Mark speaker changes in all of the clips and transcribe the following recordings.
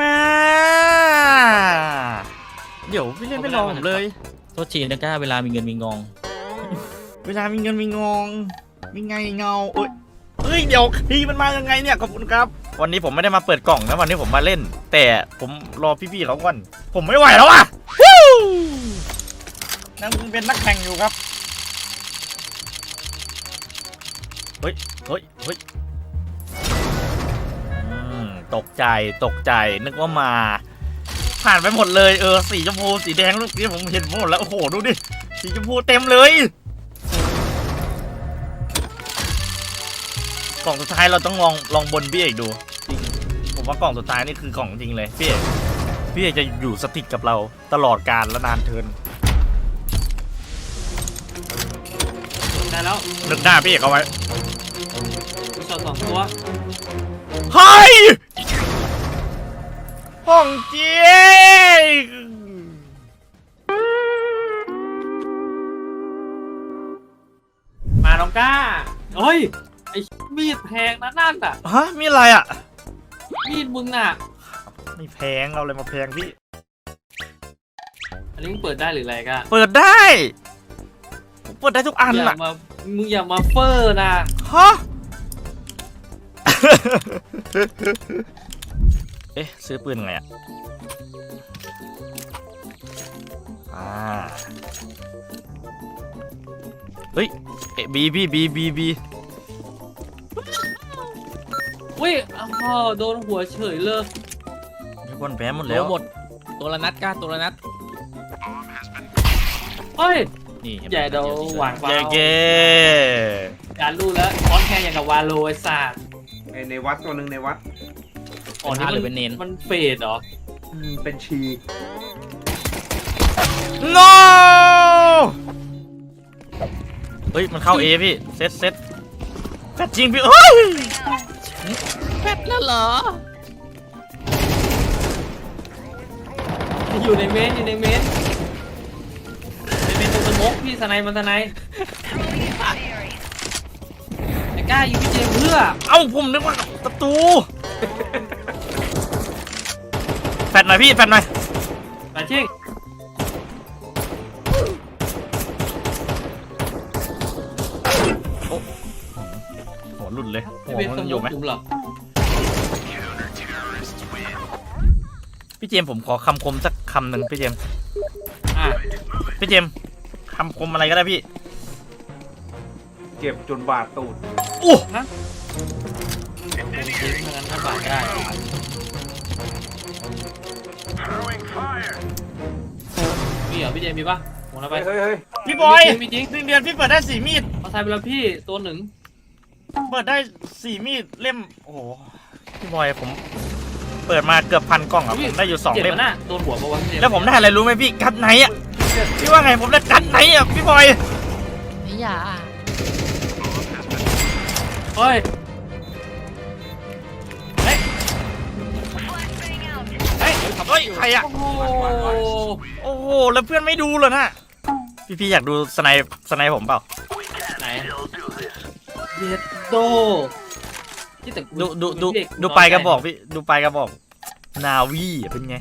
Speaker 1: มาเดี๋ยวพี่เล่นไม่รอผมเลย
Speaker 2: โทษทีนะก้าเวลามีเงินมีงอง
Speaker 1: เวลามีเงินมีงอง มีไงเงาเอ้ยเฮ้ยเดี๋ยวพี่มันมายังไงเนี่ยขอบคุณครับ วันนี้ผมไม่ได้มาเปิดกล่องนะวันนี้ผมมาเล่น แต่ผมรอพี่ๆเขาก่อนผมไม่ไหวแล้วอะวู้นั่งเป็นนักแข่งอยู่ครับเฮ้ยเฮ้ยเฮ้ยอืม ตกใจตกใจนึกว่ามา ผ่านไปหมดเลยเออสีชมพูสีแดงลูกนี้ผมเห็นหมดแล้วโอ้โหดูดิสีชมพูเต็มเลยกล่องสุดท้ายเราต้องลองลองบนพี่เอกดูจริงผมว่ากล่องสุดท้ายนี่คือกล่องจริงเลยพี่เอกพี่เอกจะอยู่สถิตกับเราตลอดกาลและนานเทิน
Speaker 3: ได้แล้ว
Speaker 1: นึกหน้าพี่เอกเอาไว้
Speaker 3: มีช็อตสองตัว
Speaker 1: เฮ้ยห้องเจ๊ก
Speaker 3: มาน้องก้าเฮ้ย ไอ้มีดแพงนะนั่นอะ
Speaker 1: ฮะ มีอะไรอะ
Speaker 3: มีดมึงน่ะ
Speaker 1: ไม่แพงเอาอะไรมาแพงพี่
Speaker 3: อันนี้มึงเปิดได้หรืออะไรก้า
Speaker 1: เปิดได้ผมเปิดได้ทุกอัน
Speaker 3: อย่า
Speaker 1: อะ
Speaker 3: มา มึงอย่ามาเฟอร์นะ
Speaker 1: ฮะ เอ๊ะ ซื้อปืนไงอะ อ่า เฮ้ย เอ๊ะบีบีบีบีบี
Speaker 3: เว้ยอ้าวโดนหัวเฉยเลย
Speaker 1: ทุกคนแพ้หมด
Speaker 2: แล้
Speaker 1: แล้วว
Speaker 2: หมด ตัวละนัดก้าตัวละนัด
Speaker 3: เฮ้ย
Speaker 2: นี่เห็นไหม
Speaker 3: ใหญ่เดาหวานฟ้า
Speaker 1: เย้เย้
Speaker 3: การรู้แล้วคอนแทงอย่างกับวาโลไอ้สัตว์
Speaker 4: ในในวัดตัวหนึ่งในวัด
Speaker 3: อ๋อ
Speaker 2: เป็น
Speaker 3: นี่
Speaker 2: พระห
Speaker 3: มั
Speaker 2: รือเป็นเนน
Speaker 3: มันเฟดเหรอ
Speaker 4: อืมเป็นชี
Speaker 1: โนเฮ้ย มันเข้าเอพี่ เซตเซตแฟตจริงพี่เฮ้ย
Speaker 2: แฟดแล้วเหรอ
Speaker 3: อยู่ในเมนอยู่ในเมนในเมนเป็นสโมกพี่สไนมันสไน ไอ้ก้ายิงพี่เจมส์เพื่อ
Speaker 1: เอ้าผมนึกว่าประตู แฟตหน่อยพี่แฟตหน่อย
Speaker 3: มาชิง
Speaker 1: หัวหลุดเลย
Speaker 3: ใน
Speaker 1: หัว
Speaker 3: เมน
Speaker 1: มั
Speaker 3: ส
Speaker 1: น
Speaker 3: โม
Speaker 1: อยู่
Speaker 3: ก
Speaker 1: ไหม
Speaker 3: ผมเหรอ
Speaker 1: พี่เจมส์ผมขอคำคมสักคำหนึ่งพี่เจมส์
Speaker 3: อะ
Speaker 1: พี่เจมส์คำคมอะไรก็ได้พี่
Speaker 4: เก็บจนบาดตูด
Speaker 1: อู้
Speaker 3: ผมทิ้งเท่านั้นถ้าบาดได้มีเหรอพี่เจมส์มีปะหมดแล้วไป
Speaker 4: เฮ้ยเฮ้ย
Speaker 1: พี่บอย
Speaker 3: มีจริง
Speaker 1: หนึ่งเดือนพี่เปิดได้สี่มีด
Speaker 3: เอาทายไปแล้วพี่ตัวหนึ่ง
Speaker 1: เปิดได้สี่มีดเล่ม โอ้โห พี่บอยผม เปิดมาเกือบพันกล่องอะผมได้อยู่สอง
Speaker 3: เจ็บ
Speaker 1: เล่ม
Speaker 3: มันน่ะโดนหัวปะวะพี่เจมส์
Speaker 1: แล้วผมได้อะไรรู้ไหมพี่กัดไหนอะพี่ว่าไงผมได้กัดไหนอะพี่บอย
Speaker 2: อย่า
Speaker 3: เฮ้ย
Speaker 1: เฮ้ยเฮ้ยใครอะ
Speaker 3: โอ้โห
Speaker 1: โอ้โหแล้วเพื่อนไม่ดูเลยนะพี่พี่อยากดูสไนป์สไนป์ผมเปล่า
Speaker 3: ไหนเย็ดโดที่แต่
Speaker 1: ดูดูดู
Speaker 3: เด็
Speaker 1: ดูปลายกระบอกพี่ดูปลายกระบอก นาวีอะเป็นไง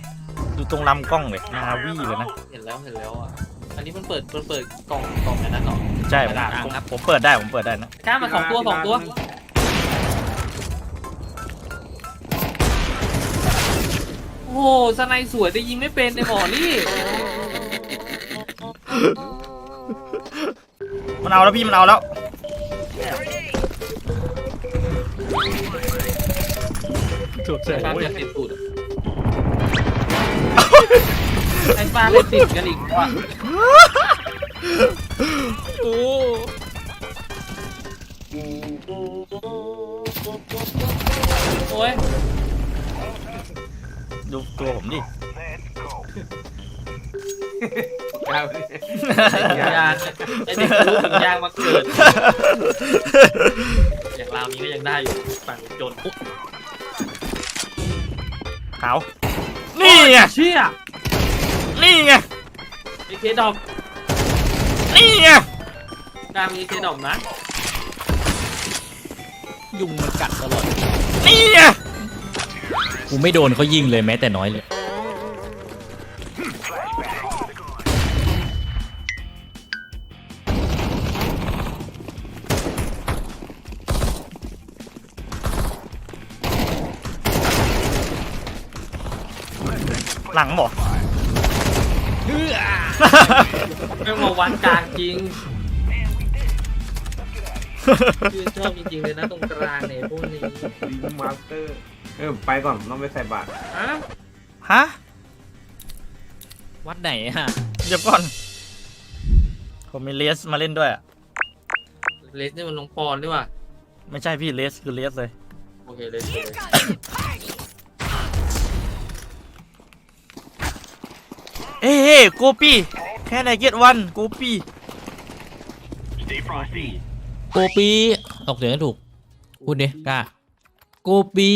Speaker 1: ดูตรงลำกล้องเลยนาวีเลยนะ
Speaker 3: เห็นแล้วเห็นแล้วอะ อันนี้มันเปิดมันเปิดกล่องกล่องอันนั้นเหรอ
Speaker 1: ใช่ผม
Speaker 3: กระดาษ
Speaker 1: ผมผมเปิดได้ผมเปิดได้นะ
Speaker 3: กล้ามาสองตัวสองตัวโอ้โหสไนสวยแต่ยิงไม่เป็นในหมอนี่
Speaker 1: มันเอาแล้วพี่มันเอาแล้วถูกใจ
Speaker 3: ไอ้ฟ้าจะติดตูดอะไอ้ฟ้าเลยติดกันอีกว่ะ
Speaker 1: โอ้
Speaker 3: โอ้ย
Speaker 1: ดูตัวผมดิ
Speaker 4: ก้าว
Speaker 3: ยางไอเด็กรู้ถึงยางมาเกิดอย่างรานี้ก็ยังได้อยู่ฝั่งจนปุ๊บ
Speaker 1: ขาวนี่ไง
Speaker 3: เชี่ย
Speaker 1: นี่ไง
Speaker 3: ไอเคดอก
Speaker 1: นี่ไง
Speaker 3: กลางมีเคดอกนะ
Speaker 2: ยุงมันกัดตลอด
Speaker 1: นี่ไง
Speaker 2: กูไม่โดนเขายิงเลยแม้แต่น้อยเลย
Speaker 1: หลังบอก
Speaker 3: ไม่มาวัดกลางจริงชื่นชอบจริงๆเลยนะตรงกลางเนี่ยพวกนี้
Speaker 4: ลิงมาสเตอร์ เออ ไปก่อนต้องไปใส่บาตร
Speaker 3: ฮะ
Speaker 1: ฮะ
Speaker 2: วัดไหนอะ
Speaker 1: เดี๋ยวก่อน ผมมีเลสมาเล่นด้วยอะ
Speaker 3: เลสนี่มันลงปอนด้วยว่ะ
Speaker 1: ไม่ใช่พี่เลสคือเลสเลย
Speaker 3: โอเคเลสเลย
Speaker 1: เอ้เฮ้โกปี้แค่ไหนเกตวันโกปี้
Speaker 2: โกปีออกเสียงให้ถูก พูดดิกล้าโกปี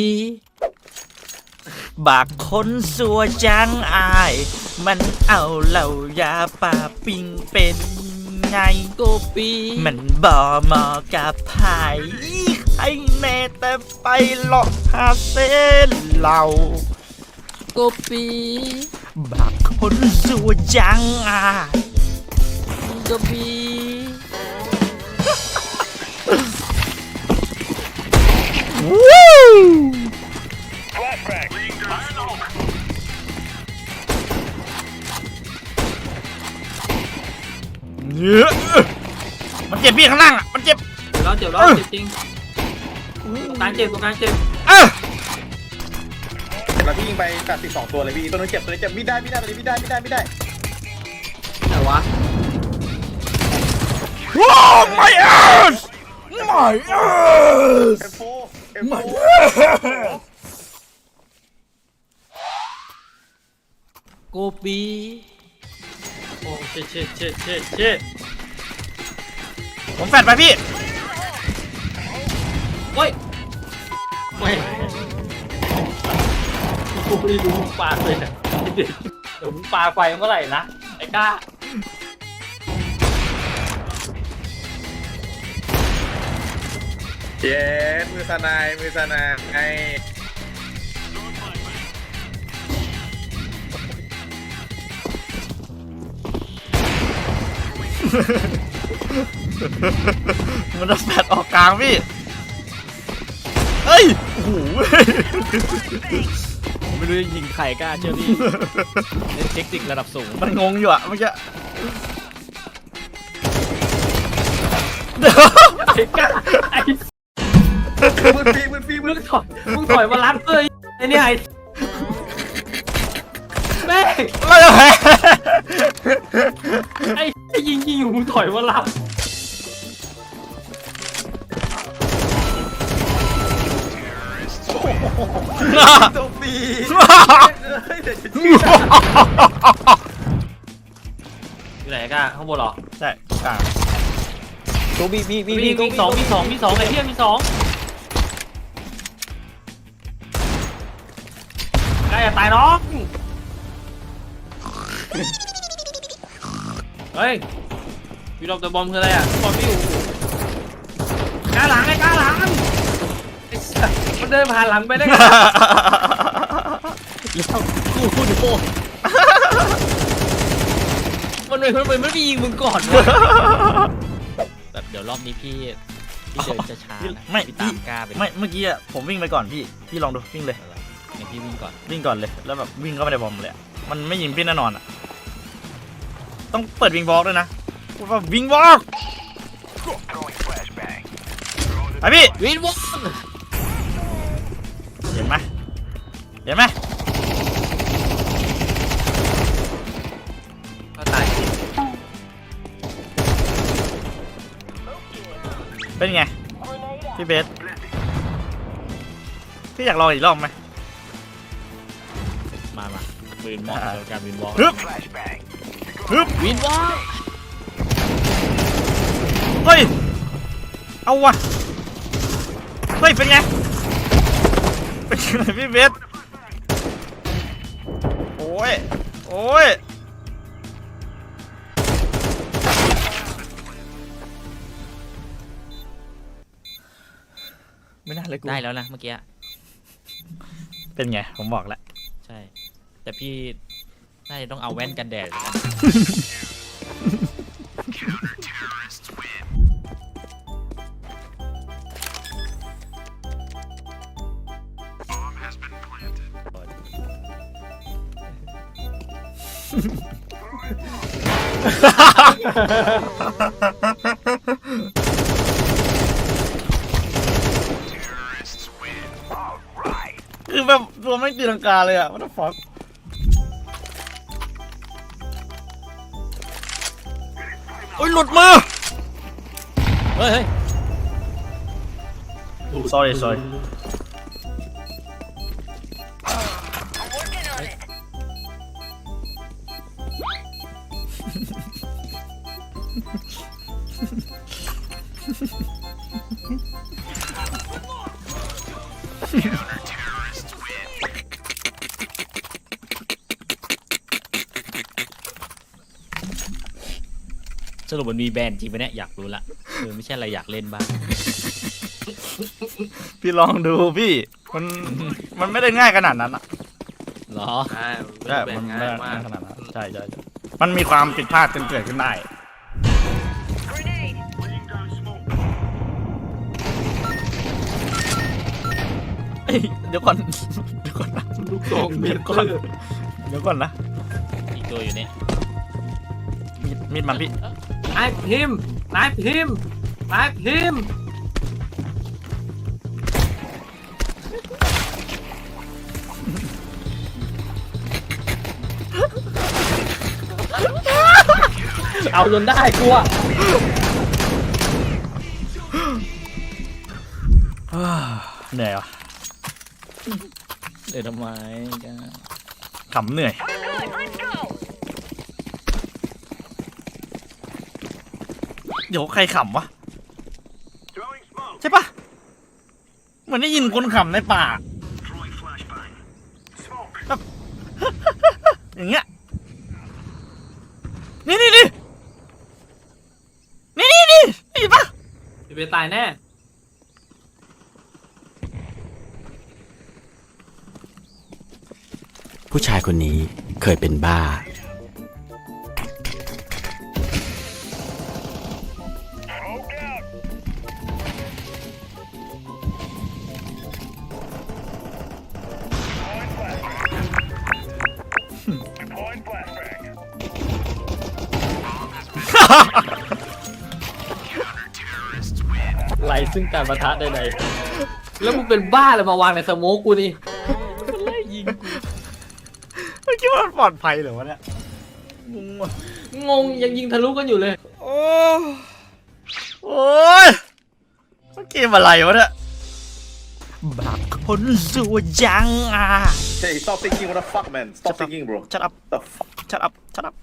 Speaker 1: บากคนสัวจังอาย มันเอาเหล่ายาป่าปิงเป็นไง
Speaker 2: โกปี
Speaker 1: มันบ่เหมาะกับไผ่ใครแน่แต่ไปหลอกหาเส้นเหล่า
Speaker 2: โกปี
Speaker 1: บากคนสัวจังอาย
Speaker 2: โกปี
Speaker 1: วู้เนื้อมันเจ็บพี่ข้างล่างอะ มันเจ็บ
Speaker 3: เจ็บแล้วเจ็บแล้วเจ็บจริงตรงกลางเจ็บตรงกลางเจ็บ
Speaker 1: เอ้า
Speaker 5: แล้วพี่ยิงไปตัดสิบสองตัวเลยพี่ตัวนึงเจ็บตัวนี้เจ็บไม่ได้ไม่ได้ตัวนี้ไม่ได้ไม่ได้ไม่ได้
Speaker 3: ไหนวะ
Speaker 1: ว้าวไม่เอสไม่เอส
Speaker 5: เอ็มโฟเอ็มโฟ
Speaker 2: โกปี
Speaker 3: โอ้เช็ดเช็ดเช็ดเช็ดเช็ด
Speaker 1: ผมแฟดไปพี่
Speaker 3: โอ้ยไม่ กูไม่ได้ดูมึงปาเลยนะเดี๋ยวมึงปาไฟเมื่อไหร่นะไอ้ก้า
Speaker 5: เย้มือสนายมือสนายไง
Speaker 1: มันจะแฟดออกกลางพี่ เอ้ย โอ้โห
Speaker 2: ผม ไม่รู้จะยิงใครกล้าเชื่อพี่เล่นเทคนิคระดับสูง
Speaker 1: มันงงอยู่อะเมื่อกี้
Speaker 3: ไอ้ก้าไอ้
Speaker 5: มือฟีมือฟีมื
Speaker 3: มึ
Speaker 5: อง
Speaker 3: ถอยมึงถอยมารับเลยไอ้เนี่ยไอ้แม่ง
Speaker 1: เราจะแพ้
Speaker 3: ไอ้ไอ้ยิงยิงอยู่มึงถอยมารับ
Speaker 5: ตัวฟีเฮ้ยเดี๋ยวจะ
Speaker 3: อยู่ไหนก้าข้างบนเหรอ
Speaker 1: ใช่กลาง
Speaker 5: ตัวบีมี
Speaker 3: มีมีมีสองมีสองมีสองไอ้เหี้ยมีสองใกล้จะตายน้องเฮ้ยวีดอมตัวบอมคืออะไรอะบอมไม่อยู่กล้าหลังไอ้กล้าหลังไอ้สัส มันเดินผ่านหลังไปได้ไง
Speaker 2: แล้วกูพูดโดนมันไม่มันไม่ไม่ยิงมึงก่อนวะแบบเดี๋ยวรอบนี้พี่พี่เดินช้าๆนะ
Speaker 1: ไม่
Speaker 2: พี่
Speaker 1: พี่
Speaker 2: ตามกล้าไป
Speaker 1: ไม่เมื่อกี้อะผมวิ่งไปก่อนพี่ พี่ลองดูวิ่งเลย
Speaker 2: งั้นพี่วิ่งก่อน
Speaker 1: วิ่งก่อนเลยแล้วแบบวิ่งเข้าไปในบอมเลยอะมันไม่ยิงพี่แน่นอนอะต้องเปิดวิ่งบล็อกด้วยนะพูดว่าวิ่งบล็อกไปพี่
Speaker 2: วินวอล์ก
Speaker 1: เห็นไหม
Speaker 3: ก็ตาย
Speaker 1: เป็นไง พี่เบส พี่อยากลองอีกรอบไหม
Speaker 2: มามาวินวอล์ก
Speaker 1: อ่า
Speaker 2: เดียวกันวินวอล์ก
Speaker 1: ฮึบฮึบ
Speaker 2: วินวอล์ก
Speaker 1: เฮ้ย เอาวะเฮ้ย เป็นไง เป็นไงพี่เบสโอ้ย โอ้ย ไม่น่าเลยกู
Speaker 2: ได้แล้วนะเมื่อกี้
Speaker 1: เป็นไง ผมบอกแล้ว
Speaker 2: ใช่ แต่พี่ น่าจะต้องเอาแว่นกันแดด
Speaker 1: คือแบบตัวไม่ตีลังกาเลยอะวัตถุฟอกโอ้ยหลุดมือ
Speaker 2: เฮ้ยเฮ้ย
Speaker 1: sorry sorry
Speaker 2: สรุปมันมีแบรนด์จริงปะเนี่ยอยากรู้ละเออไม่ใช่อะไรอยากเล่นบ้าง
Speaker 1: พี่ลองดูพี่ มัน มันไม่ได้ง่ายขนาดนั้นอะ
Speaker 2: เหรอ
Speaker 3: ใช่
Speaker 1: ใช่
Speaker 3: แบ่
Speaker 1: มัน
Speaker 3: ง
Speaker 1: ไม่
Speaker 3: ง่าย
Speaker 1: ได้
Speaker 3: มา
Speaker 1: ง่ากยขนาดนั้นใช่ใช่ใช่มันมีความผิดพลาดจนเกิดขึ้นได้ เอ้ยเดี๋ยวก่อนเดี๋ยวก่อนนะ
Speaker 3: ลูกทรงเม
Speaker 1: เดี๋ยว
Speaker 3: เต
Speaker 1: ก่
Speaker 3: อ
Speaker 1: อน
Speaker 3: ร์
Speaker 1: เดี๋ยวก่อนนะ
Speaker 2: อีกตัวอยู่เนี่ย
Speaker 1: มีดมีดมันพี่
Speaker 3: นายพิมพ์นายพิมพ์นายพิมพ์เอาจนได้กูอะ
Speaker 1: เหนื่อยวะ
Speaker 2: เดี๋ ยวทำไมกัน
Speaker 1: ขำเหนื่อย เดี๋ยวใครขำวะ ใช่ปะเหมือนได้ยินคนขำในป่าแบบอย่างเงี้ย นี่นี่นี่นี่นี่นี่นี่ปะ
Speaker 3: จะไปตายแน่
Speaker 6: ผู้ชายคนนี้เคยเป็นบ้า
Speaker 2: ไรซึ่งการประทะใด
Speaker 3: แล้วมึงเป็นบ้าเลยมาวางในสโมกกูนี่
Speaker 2: ๆไล่ยิงกู
Speaker 1: ไม่ คิดว่ามันปลอดภัยเหรอวะเนี่ยงงว่ะ
Speaker 3: งงยังยิงทะลุกันอยู่เลย
Speaker 1: โอ้โอ้ยมันเกมอะไรวะเนี่ยบักคนสวยจังอะ
Speaker 5: Hey stop thinking what the fuck man stop thinking bro
Speaker 1: shut up
Speaker 5: the fuck
Speaker 1: shut up shut up